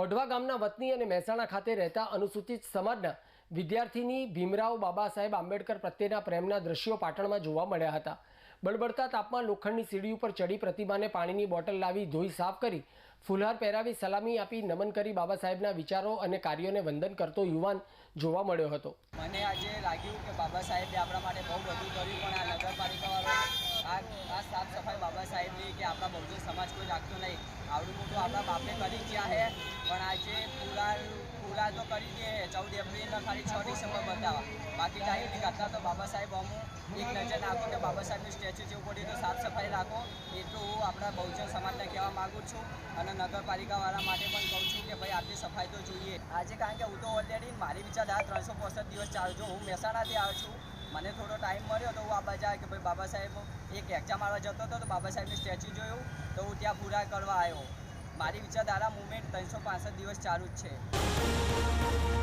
ઓઢવા ગામના વતની અને મહેસાણા ખાતે રહેતા અનુસૂચિત સમાજના વિદ્યાર્થીની ભીમરાવ બાબા સાહેબ આંબેડકર પ્રત્યેના પ્રેમના દ્રશ્યો પાટણમાં જોવા મળ્યા હતા. બળબડતા તાપમાં લોખંડની સીડી ઉપર ચડી પ્રતિમાને પાણીની બોટલ લાવી ધોઈ સાફ કરી ફુલહાર પહેરાવી સલામી આપી નમન કરી બાબા સાહેબના વિચારો અને કાર્યોને વંદન કરતો યુવાન જોવા મળ્યો હતો. મને આજે લાગ્યું કે બાબા સાહેબે આપણા માટે બહુ બધું કર્યું પણ આ નગરપાલિકાવાળો આ સાફ સફાઈ બાબા સાહેબની કે આપણા બહુજન સમાજ કોઈ રાખતો નહીં. આવડું મોટું આપણા બાપે કરી ગયા હે પણ આજે પૂરા પૂરા તો કરી દે ચૌદ એપ્રિલના ખાલી છ ડિસેમ્બર બતાવવા. બાકી ટાઈમ નહીં કરતા તો બાબા સાહેબ અમુક એક નજર નાખો કે બાબા સાહેબનું સ્ટેચ્યુ જેવું પડ્યું તો સાફ સફાઈ રાખો. એટલું હું આપણા બહુજન સમાજને કહેવા માગું છું અને નગરપાલિકાવાળા માટે પણ કહું છું કે ભાઈ આટલી સફાઈ તો જોઈએ. આજે કારણ કે હું તો ઓલરેડી મારી વિચારધારા ત્રણસો દિવસ ચાલુ છું હું મહેસાણાથી આવું છું. મને થોડો ટાઈમ મળ્યો તો હું આ બજાર કે ભાઈ બાબા સાહેબ એક એક્ઝામ મારવા જતો હતો તો બાબા સાહેબનું સ્ટેચ્યુ જોયું તો હું ત્યાં પૂરા કરવા આવ્યો. મારી વિચારધારા મુવમેન્ટ ત્રણસો દિવસ ચાલુ જ છે.